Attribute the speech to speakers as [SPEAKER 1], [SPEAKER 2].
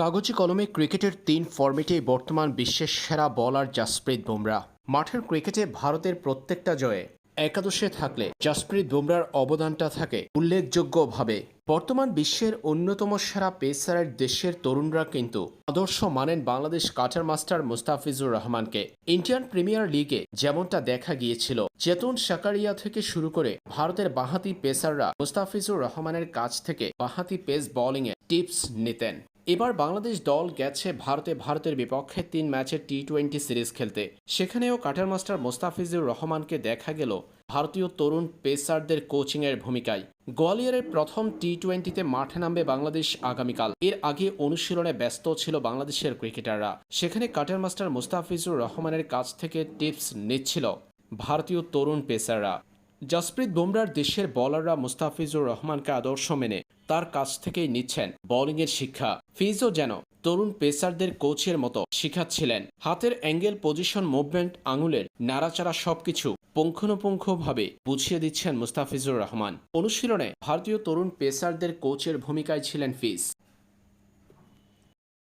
[SPEAKER 1] কাগজে কলমে ক্রিকেটের তিন ফর্মেটেই বর্তমান বিশ্বের সেরা বলার জাসপ্রীত বুমরা। মাঠের ক্রিকেটে ভারতের প্রত্যেকটা জয়ে একাদশে থাকলে জাসপ্রীত বুমরার অবদানটা থাকে উল্লেখযোগ্যভাবে। বর্তমান বিশ্বের অন্যতম সেরা পেসারের দেশের তরুণরা কিন্তু আদর্শ মানেন বাংলাদেশ কাটার মাস্টার মুস্তাফিজুর রহমানকে। ইন্ডিয়ান প্রিমিয়ার লিগে যেমনটা দেখা গিয়েছিল চেতন সাকারিয়া থেকে শুরু করে ভারতের বাঁহাতি পেসাররা মুস্তাফিজুর রহমানের কাছ থেকে বাঁহাতি পেস বোলিংয়ে টিপস নিতেন। এবার বাংলাদেশ দল গেছে ভারতে ভারতের বিপক্ষে তিন ম্যাচের টি টোয়েন্টি সিরিজ খেলতে। সেখানেও কাটার মাস্টার মোস্তাফিজুর রহমানকে দেখা গেল ভারতীয় তরুণ পেসারদের কোচিংয়ের ভূমিকায়। গোয়ালিয়রের প্রথম টি টোয়েন্টিতে মাঠে নামবে বাংলাদেশ আগামীকাল। এর আগে অনুশীলনে ব্যস্ত ছিল বাংলাদেশের ক্রিকেটাররা। সেখানে কাটার মাস্টার মুস্তাফিজুর রহমানের কাছ থেকে টিপস নিচ্ছিল ভারতীয় তরুণ পেসাররা। জসপ্রীত বুমরার দেশের বলাররা মুস্তাফিজুর রহমানকে আদর্শ মেনে তার কাছ থেকেই নিচ্ছেন বোলিংয়ের শিক্ষা। ফিজও যেন তরুণ পেসারদের কোচের মতো শিখাচ্ছিলেন। হাতের অ্যাঙ্গেল, পজিশন, মুভমেন্ট, আঙুলের নাড়াচাড়া সবকিছু পুঙ্খানুপুঙ্খভাবে বুঝিয়ে দিচ্ছেন মুস্তাফিজুর রহমান। অনুশীলনে ভারতীয় তরুণ পেসারদের কোচের ভূমিকায় ছিলেন ফিজ।